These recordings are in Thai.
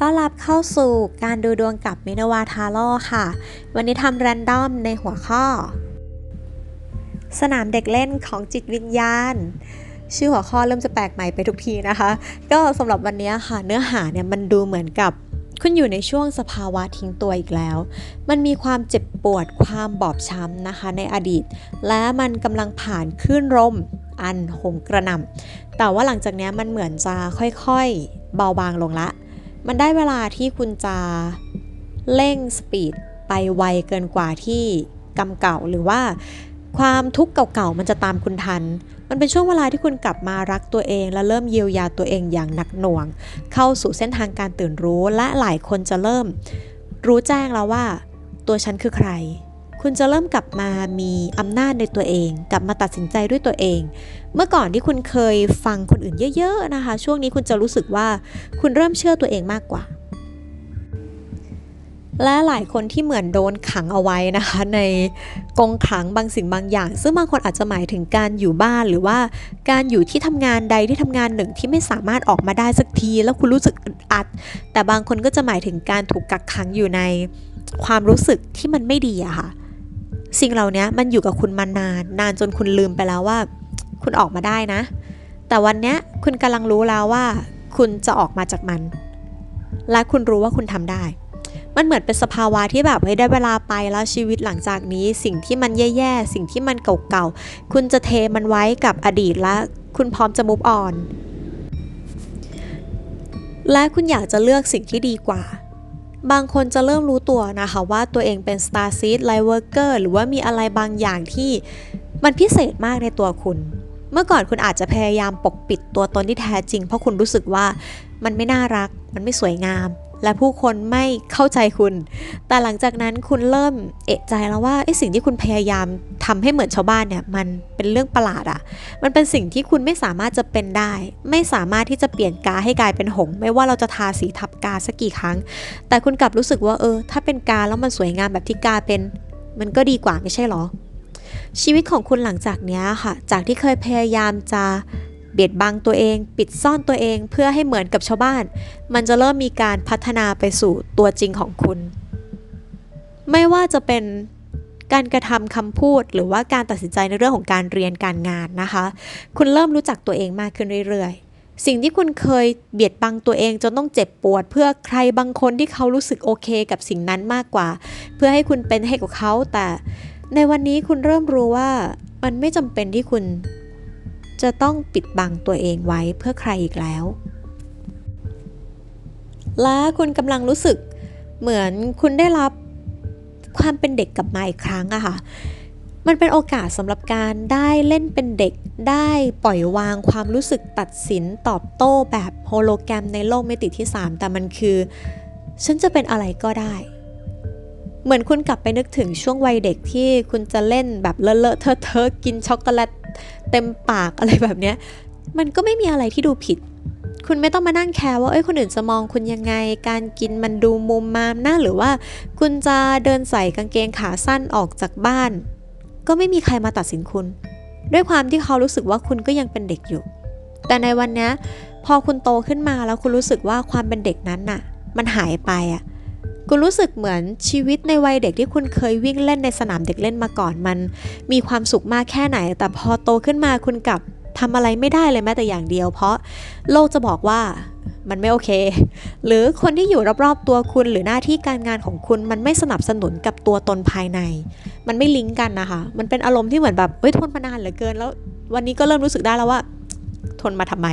ต้อนรับเข้าสู่การดูดวงกับมินาวาทาโร่ค่ะ วันนี้ทำแรนดอมในหัวข้อ สนามเด็กเล่นของจิตวิญญาณ ชื่อหัวข้อเริ่มจะแปลกใหม่ไปทุกทีนะคะ ก็สำหรับวันนี้ค่ะ เนื้อหาเนี่ยมันดูเหมือนกับคุณอยู่ในช่วงสภาวะทิ้งตัวอีกแล้ว มันมีความเจ็บปวดความบอบช้ำนะคะในอดีต และมันกำลังผ่านคลื่นลมอันโหมกระหน่ำแต่ว่าหลังจากนี้มันเหมือนจะค่อยๆ เบาบางลงละ มันได้เวลาที่คุณจะเร่งสปีดไปไวเกินกว่าที่กำเก่าหรือว่าความทุกข์เก่าๆ มันจะตามคุณทัน มันเป็นช่วงเวลาที่คุณกลับมารักตัวเอง และเริ่มเยียวยาตัวเองอย่างหนักหน่วง เข้าสู่เส้นทางการตื่นรู้ และหลายคนจะเริ่ม รู้แจ้งแล้วว่า ตัวฉันคือใคร คุณจะเริ่มกลับมามีอำนาจในตัวเอง กลับมาตัดสินใจด้วยตัวเอง เมื่อก่อนที่คุณเคยฟังคนอื่นเยอะๆนะคะ ช่วงนี้คุณจะรู้สึกว่าคุณเริ่มเชื่อตัวเองมากกว่า และหลายคนที่เหมือนโดนขังเอาไว้นะคะ ในกรงขังบางสิ่งบางอย่าง ซึ่งบางคนอาจจะหมายถึงการอยู่บ้านหรือว่าการอยู่ที่ทำงานใดที่ทำงานหนึ่งที่ไม่สามารถออกมาได้สักที แล้วคุณรู้สึกอึดอัด แต่บางคนก็จะหมายถึงการถูกกักขังอยู่ในความรู้สึกที่มันไม่ดีอะค่ะ สิ่งเหล่านี้มันอยู่กับคุณมานาน นานจนคุณลืมไปแล้วว่า คุณออกมาได้นะ แต่วันนี้คุณกำลังรู้แล้วว่า คุณจะออกมาจากมัน และคุณรู้ว่าคุณทำได้ มันเหมือนเป็นสภาวะที่แบบเฮ้ได้เวลาไปแล้วชีวิตหลังจากนี้ สิ่งที่มันแย่ๆ สิ่งที่มันเก่าๆ คุณจะเทมันไว้กับอดีตและคุณพร้อมจะมุฟออนและคุณอยากจะเลือกสิ่งที่ดีกว่า บางคนจะเริ่มรู้ตัวนะคะว่าตัวเองเป็น Star Seed Light Worker หรือว่ามีอะไรบางอย่างที่มันพิเศษมากในตัวคุณ เมื่อก่อนคุณอาจจะพยายามปกปิดตัวตนที่แท้จริง เพราะคุณรู้สึกว่ามันไม่น่ารัก มันไม่สวยงาม และผู้คนไม่เข้าใจคุณ แต่หลังจากนั้นคุณเริ่มเอะใจแล้วว่าไอ้สิ่งที่คุณพยายามทำให้เหมือนชาวบ้านเนี่ยมันเป็นเรื่องประหลาดอะมันเป็นสิ่งที่คุณไม่สามารถจะเป็นได้ ไม่สามารถที่จะเปลี่ยนกาให้กลายเป็นหง ไม่ว่าเราจะทาสีทับกาสักกี่ครั้ง แต่คุณกลับรู้สึกว่าเออ ถ้าเป็นกาแล้วมันสวยงามแบบที่กาเป็น มันก็ดีกว่าไม่ใช่หรอ ชีวิตของคุณหลังจากนี้ค่ะ จากที่เคยพยายามจะ เบียดบังตัวเอง ปิดซ่อนตัวเองเพื่อให้เหมือนกับชาวบ้าน มันจะเริ่มมีการพัฒนาไปสู่ตัวจริงของคุณ ไม่ว่าจะเป็นการกระทำคำพูดหรือว่าการตัดสินใจในเรื่องของการเรียนการงานนะคะ คุณเริ่มรู้จักตัวเองมากขึ้นเรื่อยๆ สิ่งที่คุณเคยเบียดบังตัวเองจนต้องเจ็บปวด เพื่อใครบางคนที่เขารู้สึกโอเคกับสิ่งนั้นมากกว่า เพื่อให้คุณเป็นให้กับเขาแต่ในวันนี้คุณเริ่มรู้ว่ามันไม่จำเป็นที่คุณ จะต้องปิดบังตัวเองไว้เพื่อใครอีกแล้ว และคุณกำลังรู้สึกเหมือนคุณได้รับความเป็นเด็กกลับมาอีกครั้งอะค่ะ มันเป็นโอกาสสำหรับการได้เล่นเป็นเด็ก ได้ปล่อยวางความรู้สึกตัดสินตอบโต้แบบโฮโลแกรมในโลกมิติที่ 3 แต่มันคือ ฉันจะเป็นอะไรก็ได้ เหมือนคุณกลับไปนึกถึงช่วงวัยเด็กที่คุณจะเล่นแบบเลอะเลอะเทอะเทอะกินช็อกโกแลต เต็มปากอะไรแบบเนี้ย มันก็ไม่มีอะไรที่ดูผิด คุณไม่ต้องมานั่งแคร์ว่าเอ้ยคนอื่นจะมองคุณยังไง การกินมันดูมุมมามนะหรือว่า คุณจะเดินใส่กางเกงขาสั้นออกจากบ้าน ก็ไม่มีใครมาตัดสินคุณ ด้วยความที่เขารู้สึกว่าคุณก็ยังเป็นเด็กอยู่ แต่ในวันนี้พอคุณโตขึ้นมาแล้วคุณรู้สึกว่าความเป็นเด็กนั้นน่ะ มันหายไปอะ คุณรู้สึกเหมือนชีวิตในวัยเด็กที่คุณเคยวิ่งเล่นในสนามเด็กเล่นมาก่อนมัน มีความสุขมากแค่ไหน แต่พอโตขึ้นมาคุณกลับทำอะไรไม่ได้เลยแม้แต่อย่างเดียว เพราะโลกจะบอกว่ามันไม่โอเค หรือคนที่อยู่รอบๆตัวคุณหรือหน้าที่การงานของคุณมันไม่สนับสนุนกับตัวตนภายใน มันไม่ลิงก์กันนะคะ มันเป็นอารมณ์ที่เหมือนแบบเฮ้ยทนมานานเหลือเกิน แล้ววันนี้ก็เริ่มรู้สึกได้แล้วว่า ทนมาทำไม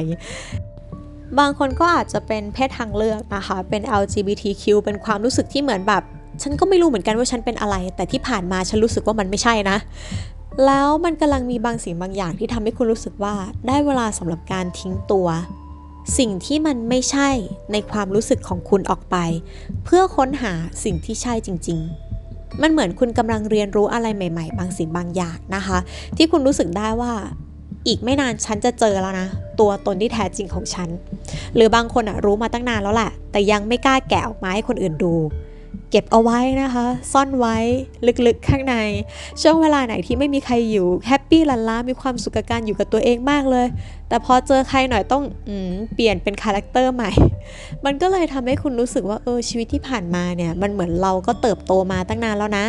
บางคนก็อาจจะเป็นเพศทางเลือกนะคะ เป็น LGBTQ เป็นความรู้สึกที่เหมือนแบบ ฉันก็ไม่รู้เหมือนกันว่าฉันเป็นอะไร แต่ที่ผ่านมาฉันรู้สึกว่ามันไม่ใช่นะ แล้วมันกำลังมีบางสิ่งบางอย่างที่ทำให้คุณรู้สึกว่าได้เวลาสำหรับการทิ้งตัว สิ่งที่มันไม่ใช่ในความรู้สึกของคุณออกไป เพื่อค้นหาสิ่งที่ใช่จริง ๆมันเหมือนคุณกำลังเรียนรู้อะไรใหม่ ๆ บางสิ่งบางอย่างนะคะ ที่คุณรู้สึกได้ว่า อีกไม่นานฉันจะเจอแล้วนะ ตัวตนที่แท้จริงของฉัน หรือบางคนอะรู้มาตั้งนานแล้วแหละ แต่ยังไม่กล้าแกะออกมาให้คนอื่นดู เก็บเอาไว้นะคะ ซ่อนไว้ลึกๆข้างใน ช่วงเวลาไหนที่ไม่มีใครอยู่แฮปปี้ลันล้ามีความสุขกับการอยู่กับตัวเองมากเลย แต่พอเจอใครหน่อยต้องอเปลี่ยนเป็นคาแรคเตอร์ใหม่ มันก็เลยทำให้คุณรู้สึกว่าเออชีวิตที่ผ่านมาเนี่ย มันเหมือนเราก็เติบโตมาตั้งนานแล้วนะ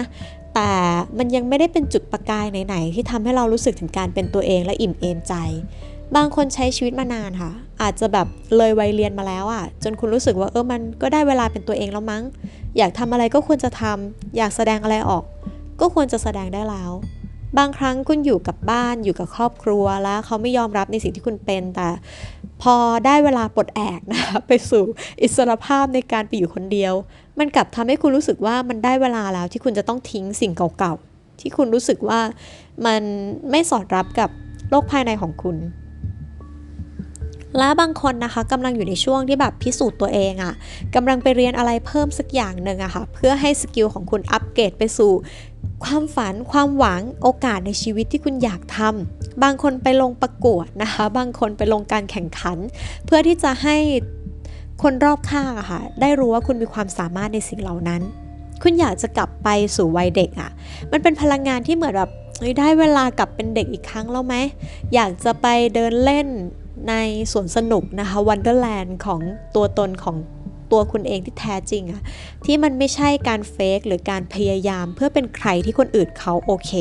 แต่มันยังไม่ได้เป็นจุดประกายไหนๆที่ทำให้เรารู้สึกถึงการเป็นตัวเองและอิ่มเอมใจ บางคนใช้ชีวิตมานานค่ะ อาจจะแบบเลยวัยเรียนมาแล้วอะ่ะ จนคุณรู้สึกว่าเออมันก็ได้เวลาเป็นตัวเองแล้วมั้ง อยากทำอะไรก็ควรจะทำอยากแสดงอะไรออก ก็ควรจะแสดงได้แล้ว บางครั้งคุณอยู่กับบ้านอยู่กับครอบครัวแล้วเขาไม่ยอมรับในสิ่งที่คุณเป็นแต่ พอได้เวลาปลดแอกนะคะไปสู่อิสรภาพในการไปอยู่คนเดียว มันกลับทำให้คุณรู้สึกว่ามันได้เวลาแล้วที่คุณจะต้องทิ้งสิ่งเก่าๆ ที่คุณรู้สึกว่ามันไม่สอดรับกับโลกภายในของคุณ และบางคนนะคะกำลังอยู่ในช่วงที่แบบพิสูจน์ตัวเองอะ่ะกำลังไปเรียนอะไรเพิ่มสักอย่างหนึ่งอะคะ่ะเพื่อให้สกิลของคุณอัปเกรดไปสู่ ความฝันความหวังโอกาสในชีวิตที่คุณอยากทำบางคนไปลงประกวดนะคะ บางคนไปลงการแข่งขัน เพื่อที่จะให้คนรอบข้างอะค่ะได้รู้ว่าคุณมีความสามารถในสิ่งเหล่านั้น คุณอยากจะกลับไปสู่วัยเด็กอะมันเป็นพลังงานที่เหมือนแบบได้เวลากลับเป็นเด็กอีกครั้งแล้วไหมอยากจะไปเดินเล่นในสวนสนุกนะคะวันเดอร์แลนด์ของตัวตนของ ตัวคุณเองที่แท้จริงอะที่มันไม่ใช่การเฟกหรือการพยายามเพื่อเป็นใครที่คนอื่นเขาโอเค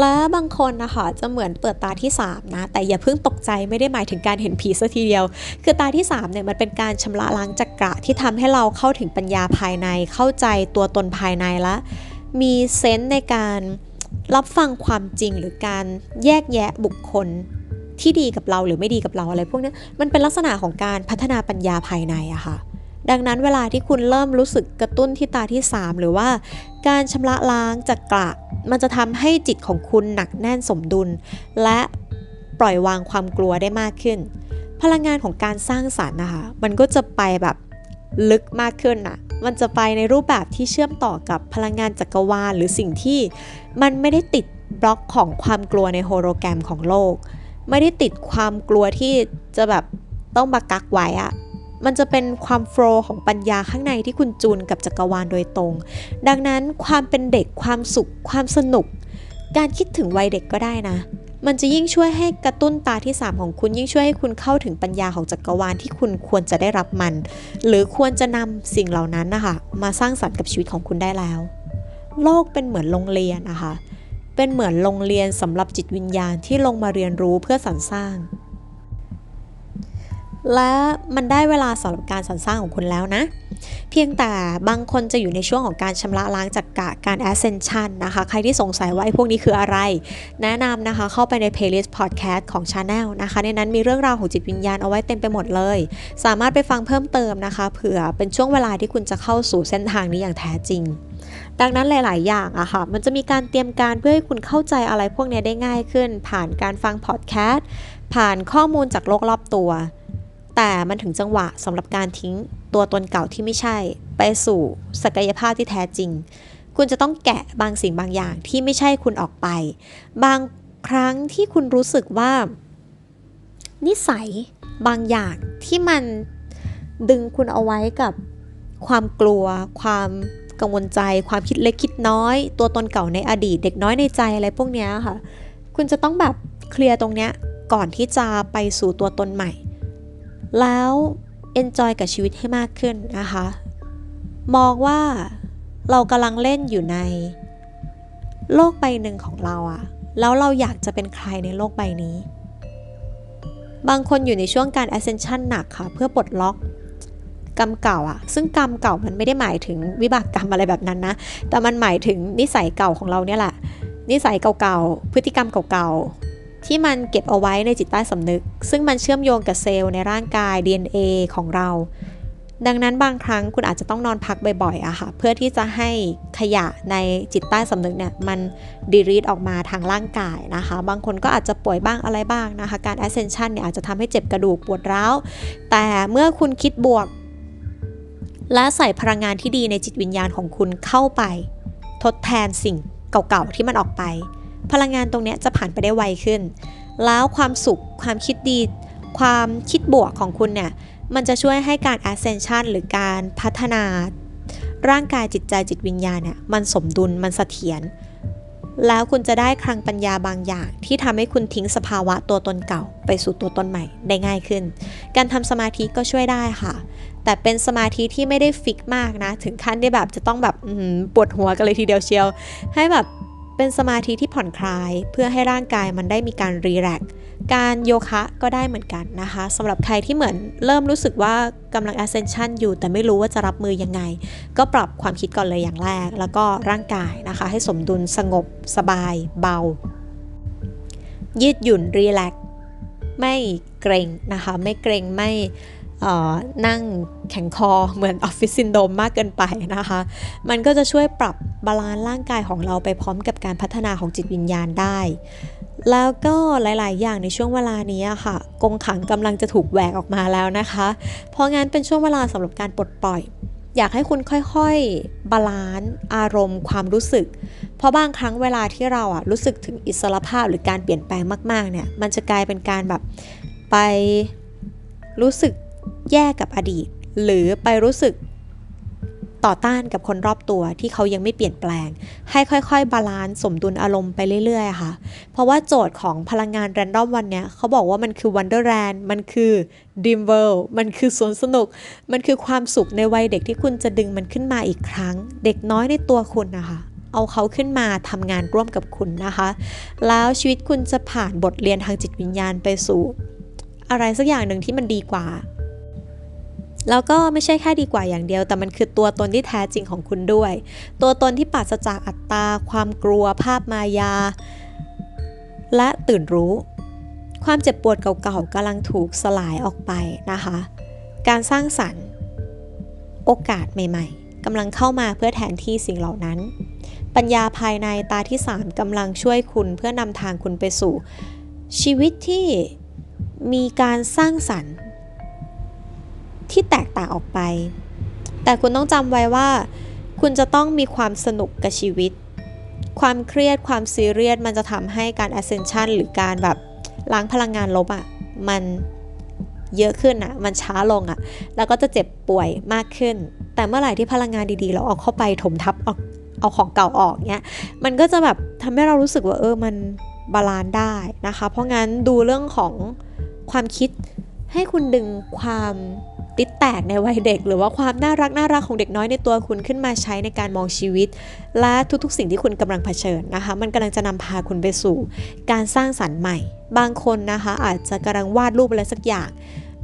และบางคนนะคะจะเหมือนเปิดตาที่ 3 นะ แต่อย่าเพิ่งตกใจไม่ได้หมายถึงการเห็นผีซะทีเดียว คือตาที่ 3 เนี่ยมันเป็นการชำระล้างจักระที่ทำให้เราเข้าถึงปัญญาภายใน เข้าใจตัวตนภายในและมีเซนส์ในการรับฟังความจริงหรือการแยกแยะบุคคล ที่ดีกับเราหรือไม่ดีกับเราอะไรพวกนี้มันเป็นลักษณะของการพัฒนาปัญญาภายในอะค่ะ ดังนั้นเวลาที่คุณเริ่มรู้สึกกระตุ้นที่ตาที่ 3 หรือว่า การชำระล้างจากกระมันจะทำให้จิตของคุณหนักแน่นสมดุล และปล่อยวางความกลัวได้มากขึ้น พลังงานของการสร้างสารรค์นะคะ มันก็จะไปแบบลึกมากขึ้นน่ะมันจะไปในรูปแบบที่เชื่อมต่อกับพลังงานจักรวาล หรือสิ่งที่มันไม่ได้ติดบล็อกของความกลัวในโฮโลแกรมของโลก ไม่ได้ติดความกลัวที่จะแบบต้องมากักไว้อะมันจะเป็นความโฟล์ของปัญญาข้างในที่คุณจูนกับจักรวาลโดยตรง ดังนั้นความเป็นเด็กความสุข ความสนุก การคิดถึงวัยเด็กก็ได้นะ มันจะยิ่งช่วยให้กระตุ้นตาที่ 3 ของคุณยิ่งช่วยให้คุณเข้าถึงปัญญาของจักรวาลที่คุณควรจะได้รับมัน หรือควรจะนำสิ่งเหล่านั้นนะคะมาสร้างสรรค์กับชีวิตของคุณได้แล้ว โลกเป็นเหมือนโรงเรียนนะคะ เป็นเหมือนโรงเรียนสำหรับจิตวิญญาณที่ลงมาเรียนรู้เพื่อสรรสร้าง และมันได้เวลาสำหรับการสรรสร้างของคุณแล้วนะ เพียงแต่บางคนจะอยู่ในช่วงของการชำระล้างจากกะการ ascension นะคะ ใครที่สงสัยว่าไอ้พวกนี้คืออะไร แนะนำนะคะเข้าไปใน playlist podcast ของ Channel นะคะ ในนั้นมีเรื่องราวของจิตวิญญาณเอาไว้เต็มไปหมดเลย สามารถไปฟังเพิ่มเติมนะคะ เผื่อเป็นช่วงเวลาที่คุณจะเข้าสู่เส้นทางนี้อย่างแท้จริงดังนั้นหลาย ๆ อย่างอะค่ะ มันจะมีการเตรียมการเพื่อให้คุณเข้าใจอะไรพวกนี้ได้ง่ายขึ้น ผ่านการฟังพอดแคสต์ ผ่านข้อมูลจากโลกรอบตัว แต่มันถึงจังหวะสำหรับการทิ้งตัวตนเก่าที่ไม่ใช่ ไปสู่ศักยภาพที่แท้จริง คุณจะต้องแกะบางสิ่งบางอย่างที่ไม่ใช่คุณออกไป บางครั้งที่คุณรู้สึกว่า นิสัยบางอย่างที่มันดึงคุณเอาไว้กับความกลัว ความกังวลใจ ความคิดเล็กคิดน้อย ตัวตนเก่าในอดีต เด็กน้อยในใจอะไรพวกนี้ค่ะ คุณจะต้องแบบเคลียร์ตรงเนี้ยก่อนที่จะไปสู่ตัวตนใหม่ แล้ว enjoy กับชีวิตให้มากขึ้นนะคะ มองว่าเรากำลังเล่นอยู่ใน โลกใบหนึ่งของเราอะแล้วเราอยากจะเป็นใครในโลกใบนี้ บางคนอยู่ในช่วงการ ascension หนักค่ะ เพื่อปลดล็อกกรรมเก่าอะซึ่งกรรมเก่ามันไม่ได้หมายถึงวิบากกรรมอะไรแบบนั้นนะ แต่มันหมายถึงนิสัยเก่าของเราเนี่ยแหละ นิสัยเก่าๆ พฤติกรรมเก่าๆ ที่มันเก็บเอาไว้ในจิตใต้สำนึก ซึ่งมันเชื่อมโยงกับเซลล์ในร่างกาย DNA ของเรา ดังนั้นบางครั้งคุณอาจจะต้องนอนพักบ่อยๆอะค่ะ เพื่อที่จะให้ขยะในจิตใต้สำนึกเนี่ยมันดีรีดออกมาทางร่างกายนะคะ บางคนก็อาจจะป่วยบ้างอะไรบ้างนะคะ การ ascension เนี่ยอาจจะทำให้เจ็บกระดูกปวดร้าว แต่เมื่อคุณคิดบวก และใส่พลังงานที่ดีในจิตวิญญาณของคุณเข้าไป ทดแทนสิ่งเก่าๆที่มันออกไป พลังงานตรงนี้จะผ่านไปได้ไวขึ้น แล้วความสุขความคิดดี ความคิดบวกของคุณเนี่ยมันจะช่วยให้การ ascension หรือการพัฒนา ร่างกายจิตใจจิตวิญญาณเนี่ยมันสมดุลมันเสถียรแล้วคุณจะได้คลังปัญญาบางอย่าง ที่ทำให้คุณทิ้งสภาวะตัวตนเก่า ไปสู่ตัวตนใหม่ได้ง่ายขึ้น การทำสมาธิก็ช่วยได้ค่ะ แต่เป็นสมาธิที่ไม่ได้ฟิกมากนะ ถึงขั้นที่แบบจะต้องแบบปวดหัวกันเลยทีเดียวเชียว ให้แบบ เป็นสมาธิที่ผ่อนคลาย เพื่อให้ร่างกายมันได้มีการรีแลกซ์การโยคะก็ได้เหมือนกันนะคะสำหรับใครที่เหมือนเริ่มรู้สึกว่ากำลัง ascension อยู่ แต่ไม่รู้ว่าจะรับมือยังไง ก็ปรับความคิดก่อนเลยอย่างแรก แล้วก็ร่างกายนะคะ ให้สมดุลสงบ สบาย เบา ยืดหยุ่นรีแลกซ์ไม่เกรงนะคะ ไม่เกรงไม่ นั่งแข็งคอเหมือนออฟฟิศซินโดมมากเกินไปนะคะ มันก็จะช่วยปรับบาลานซ์ร่างกายของเราไปพร้อมกับการพัฒนาของจิตวิญญาณได้ แล้วก็หลาย ๆ อย่างในช่วงเวลานี้ค่ะ กงขังกำลังจะถูกแหวกออกมาแล้วนะคะ เพราะงั้นเป็นช่วงเวลาสำหรับการปลดปล่อยอยากให้คุณค่อยๆ บาลานซ์อารมณ์ ความรู้สึก เพราะบางครั้งเวลาที่เราอะรู้สึกถึงอิสรภาพหรือการเปลี่ยนแปลงมากๆเนี่ย มันจะกลายเป็นการแบบไปรู้สึก แย่กับอดีต หรือไปรู้สึกต่อต้านกับคนรอบตัวที่เขายังไม่เปลี่ยนแปลง ให้ค่อยๆ บาลานซ์สมดุลอารมณ์ไปเรื่อยๆค่ะ เพราะว่าโจทย์ของพลังงานแรนดอมวันเนี้ยเขาบอกว่ามันคือ Wonderland มันคือ Dream World มันคือสวนสนุก มันคือความสุขในวัยเด็กที่คุณจะดึงมันขึ้นมาอีกครั้ง เด็กน้อยในตัวคุณนะคะ เอาเขาขึ้นมาทำงานร่วมกับคุณนะคะ แล้วชีวิตคุณจะผ่านบทเรียนทางจิตวิญญาณไปสู่ อะไรสักอย่างหนึ่งที่มันดีกว่า แล้วก็ไม่ใช่แค่ดีกว่าอย่างเดียว แต่มันคือตัวตนที่แท้จริงของคุณด้วย ตัวตนที่ปราศจากอัตตา ความกลัว ภาพมายา และตื่นรู้ ความเจ็บปวดเก่าๆกำลังถูกสลายออกไปนะคะ การสร้างสรรค์โอกาสใหม่ๆกำลังเข้ามาเพื่อแทนที่สิ่งเหล่านั้น ปัญญาภายในตาที่3กำลังช่วยคุณเพื่อนำทางคุณไปสู่ ชีวิตที่มีการสร้างสรรค์ ที่แตกต่างออกไป แต่คุณต้องจำไว้ว่า คุณจะต้องมีความสนุกกับชีวิต ความเครียดความซีเรียสมันจะทำให้การ ascension หรือการแบบล้างพลังงานลบอะ่ะมันเยอะขึ้นอะมันช้าลงอะแล้วก็จะเจ็บป่วยมากขึ้น แต่เมื่อไหร่ที่พลังงานดีๆ เราเอาเข้าไปถมทับเอาเอาของเก่าออกเนี้ย มันก็จะแบบทำให้เรารู้สึกว่าเออมันบาลานซ์ได้นะคะ เพราะงั้นดูเรื่องของความคิดให้คุณดึงความ ติดแตกในวัยเด็ก หรือว่าความน่ารักน่ารักของเด็กน้อยในตัวคุณขึ้นมาใช้ในการมองชีวิต และทุกๆ สิ่งที่คุณกำลังเผชิญนะคะ มันกำลังจะนำพาคุณไปสู่ การสร้างสรรค์ใหม่ บางคนนะคะ อาจจะกำลังวาดรูปอะไรสักอย่าง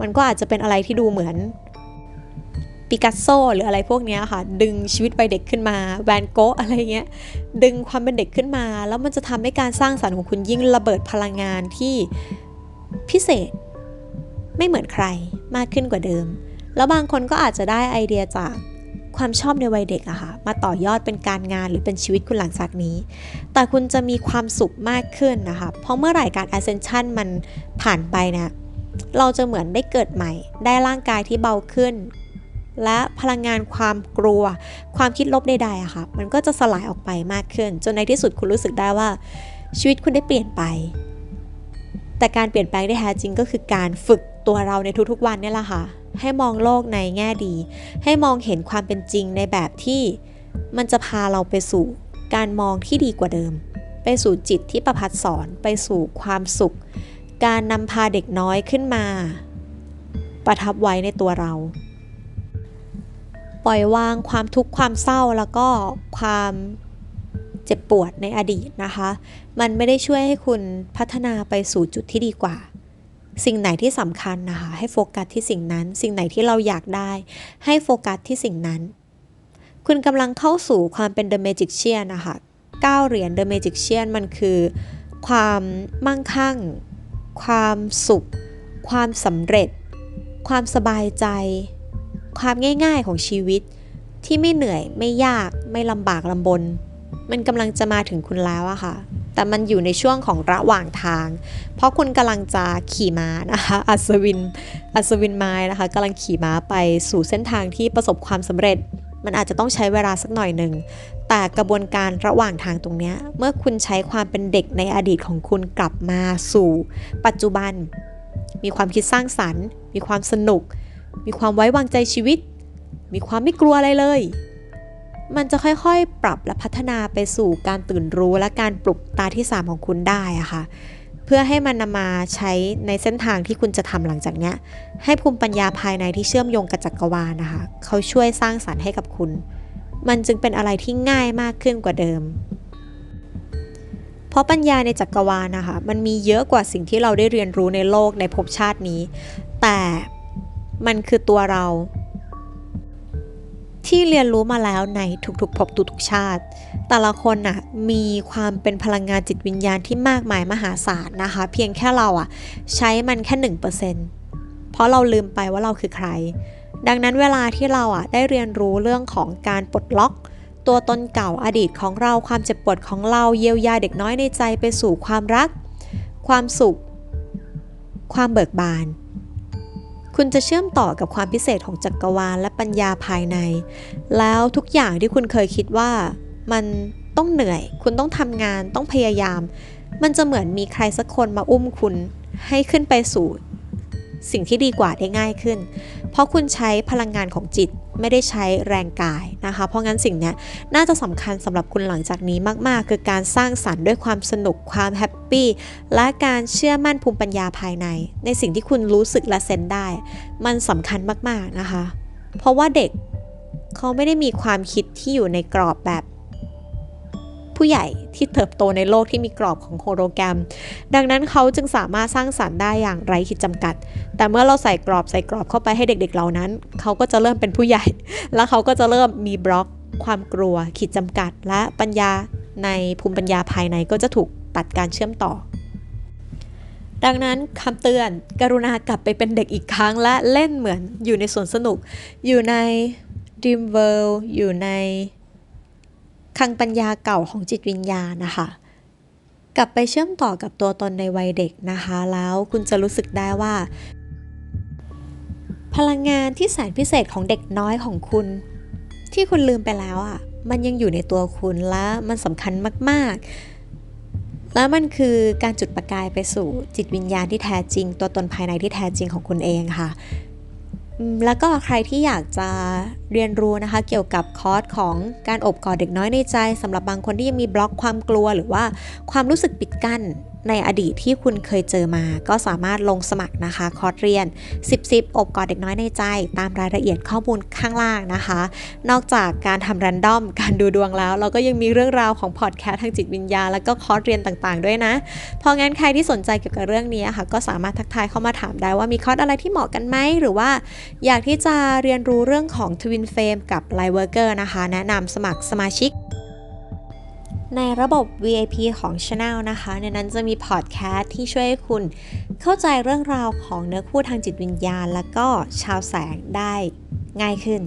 มันก็อาจจะเป็นอะไรที่ดูเหมือนปิกัสโซหรืออะไรพวกนี้ค่ะ ดึงชีวิตวัยเด็กขึ้นมาแวนโกะอะไรเงี้ย ดึงความเป็นเด็กขึ้นมา แล้วมันจะทำให้การสร้างสรรค์ของคุณยิ่งระเบิดพลังงานที่พิเศษ ไม่เหมือนใครมากขึ้นกว่าเดิม แล้วบางคนก็อาจจะได้ไอเดียจากความชอบในวัยเด็กอะค่ะ มาต่อยอดเป็นการงานหรือเป็นชีวิตคุณหลังจากนี้ แต่คุณจะมีความสุขมากขึ้นนะคะ เพราะเมื่อไหร่การ ascension มันผ่านไปเนี่ยเราจะเหมือนได้เกิดใหม่ ได้ร่างกายที่เบาขึ้น และพลังงานความกลัว ความคิดลบใดๆอะค่ะ มันก็จะสลายออกไปมากขึ้น จนในที่สุดคุณรู้สึกได้ว่า ชีวิตคุณได้เปลี่ยนไป แต่การเปลี่ยนแปลงได้แท้จริงก็คือการฝึก ตัวเราในทุกๆวันเนี่ยแหละค่ะ ให้มองโลกในแง่ดี ให้มองเห็นความเป็นจริงในแบบที่มันจะพาเราไปสู่การมองที่ดีกว่าเดิม ไปสู่จิตที่ประพัดสอนไปสู่ความสุข การนำพาเด็กน้อยขึ้นมา ประทับไว้ในตัวเรา ปล่อยวางความทุกข์ความเศร้าแล้วก็ความเจ็บปวดในอดีตนะคะ มันไม่ได้ช่วยให้คุณพัฒนาไปสู่จุดที่ดีกว่า สิ่งไหนที่สำคัญนะคะให้โฟกัสที่สิ่งนั้น สิ่งไหนที่เราอยากได้ ให้โฟกัสที่สิ่งนั้น คุณกำลังเข้าสู่ความเป็น The Magician นะคะ9เหรียญ The Magician มันคือ ความมั่งคั่ง ความสุข ความสำเร็จ ความสบายใจ ความง่ายๆของชีวิต ที่ไม่เหนื่อยไม่ยากไม่ลำบากลำบน มันกำลังจะมาถึงคุณแล้วอะค่ะ แต่มันอยู่ในช่วงของระหว่างทาง เพราะคุณกำลังจะขี่ม้านะคะอัศวินอัศวินไม้นะคะกำลังขี่ม้าไปสู่เส้นทางที่ประสบความสำเร็จ มันอาจจะต้องใช้เวลาสักหน่อยหนึ่งแต่กระบวนการระหว่างทางตรงนี้ เมื่อคุณใช้ความเป็นเด็กในอดีตของคุณกลับมาสู่ ปัจจุบัน มีความคิดสร้างสรรค์ มีความสนุก มีความไว้วางใจชีวิต มีความไม่กลัวอะไรเลย มันจะค่อยๆ ปรับและพัฒนาไปสู่การตื่นรู้และการปลุกตาที่ 3 ของคุณได้อะค่ะ เพื่อให้มันนำมาใช้ในเส้นทางที่คุณจะทำหลังจากเนี้ยให้ภูมิปัญญาภายในที่เชื่อมโยงกับจักรวาลนะคะ เขาช่วยสร้างสรรค์ให้กับคุณ มันจึงเป็นอะไรที่ง่ายมากขึ้นกว่าเดิม เพราะปัญญาในจักรวาลนะคะ มันมีเยอะกว่าสิ่งที่เราได้เรียนรู้ในโลกในภพชาตินี้ แต่มันคือตัวเรา ที่เรียนรู้มาแล้วในทุกๆภพทุกๆชาติ แต่ละคนน่ะมีความเป็นพลังงานจิตวิญญาณที่มากมายมหาศาลนะคะ เพียงแค่เราอะใช้มันแค่หนึ่งเปอร์เซ็นต์เพราะเราลืมไปว่าเราคือใคร ดังนั้นเวลาที่เราอะได้เรียนรู้เรื่องของการปลดล็อก ตัวตนเก่าอดีตของเราความเจ็บปวดของเราเยียวยาเด็กน้อยในใจไปสู่ความรัก ความสุข ความเบิกบาน คุณจะเชื่อมต่อกับความพิเศษของจักรวาลและปัญญาภายใน แล้วทุกอย่างที่คุณเคยคิดว่า มันต้องเหนื่อย คุณต้องทำงานต้องพยายาม มันจะเหมือนมีใครสักคนมาอุ้มคุณ ให้ขึ้นไปสู่ สิ่งที่ดีกว่าได้ง่ายขึ้น เพราะคุณใช้พลังงานของจิต ไม่ได้ใช้แรงกายนะคะ เพราะงั้นสิ่งนี้น่าจะสำคัญสำหรับคุณหลังจากนี้มากๆ คือการสร้างสรรค์ด้วยความสนุกความแฮปปี้และการเชื่อมั่นภูมิปัญญาภายใน ในสิ่งที่คุณรู้สึกและเซนได้ มันสำคัญมากๆนะคะ เพราะว่าเด็กเขาไม่ได้มีความคิดที่อยู่ในกรอบแบบ ผู้ใหญ่ที่เติบโตในโลกที่มีกรอบของโฮโลแกรม ดังนั้นเขาจึงสามารถสร้างสรรค์ได้อย่างไร้ขีดจำกัด แต่เมื่อเราใส่กรอบใส่กรอบเข้าไปให้เด็กๆเหล่านั้น เขาก็จะเริ่มเป็นผู้ใหญ่ แล้วเขาก็จะเริ่มมีบล็อก ความกลัว ขีดจำกัด และปัญญาในภูมิปัญญาภายในก็จะถูกตัดการเชื่อมต่อดังนั้นคำเตือนกรุณากลับไปเป็นเด็กอีกครั้งและเล่นเหมือนอยู่ในสวนสนุก อยู่ใน Dream World อยู่ใน คลังปัญญาเก่าของจิตวิญญาณนะคะ กลับไปเชื่อมต่อกับตัวตนในวัยเด็กนะคะ แล้วคุณจะรู้สึกได้ว่า พลังงานที่แสนพิเศษของเด็กน้อยของคุณ ที่คุณลืมไปแล้วอะมันยังอยู่ในตัวคุณและมันสำคัญมาก ๆ แล้วมันคือการจุดประกายไปสู่จิตวิญญาณที่แท้จริง ตัวตนภายในที่แท้จริงของคุณเองค่ะ แล้วก็ใครที่อยากจะเรียนรู้นะคะเกี่ยวกับคอร์สของการอบกอดเด็กน้อยในใจสำหรับบางคนที่ยังมีบล็อกความกลัว หรือว่าความรู้สึกปิดกั้น ในอดีตที่คุณเคยเจอมา ก็สามารถลงสมัครนะคะ คอร์สเรียน 10 10 อบกอดเด็กน้อยในใจ ตามรายละเอียดข้อมูลข้างล่างนะคะ นอกจากการทำรันดอม การดูดวงแล้ว เราก็ยังมีเรื่องราวของพอดแคสต์ทางจิตวิญญา แล้วก็คอร์สเรียนต่างๆ ด้วยนะพราะงั้นใครที่สนใจเกี่ยวกับเรื่องนี้ค่ะ ก็สามารถทักทายเข้ามาถามได้ว่ามีคอร์สอะไรที่เหมาะกันไหม หรือว่าอยากที่จะเรียนรู้เรื่องของ Twin Flame กับ Lightworker นะคะ แนะนำสมัครสมาชิก ในระบบ VIP ของ Channel นะคะ ในนั้นจะมีพอดแคสต์ที่ช่วยให้คุณเข้าใจเรื่องราวของเนื้อคู่ทางจิตวิญญาณ แล้วก็ชาวแสงได้ง่ายขึ้น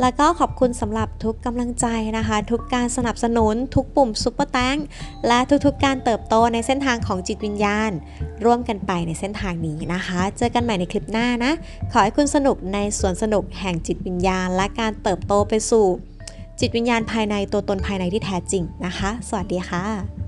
แล้วก็ขอบคุณสำหรับทุกกำลังใจนะคะ ทุกการสนับสนุน ทุกปุ่มซุปเปอร์แตงและทุกๆการเติบโตในเส้นทางของจิตวิญญาณ ร่วมกันไปในเส้นทางนี้นะคะ เจอกันใหม่ในคลิปหน้านะ ขอให้คุณสนุกในสวนสนุกแห่งจิตวิญญาณ และการเติบโตไปสู่ จิตวิญญาณภายในตัวตนภายในที่แท้จริงนะคะ สวัสดีค่ะ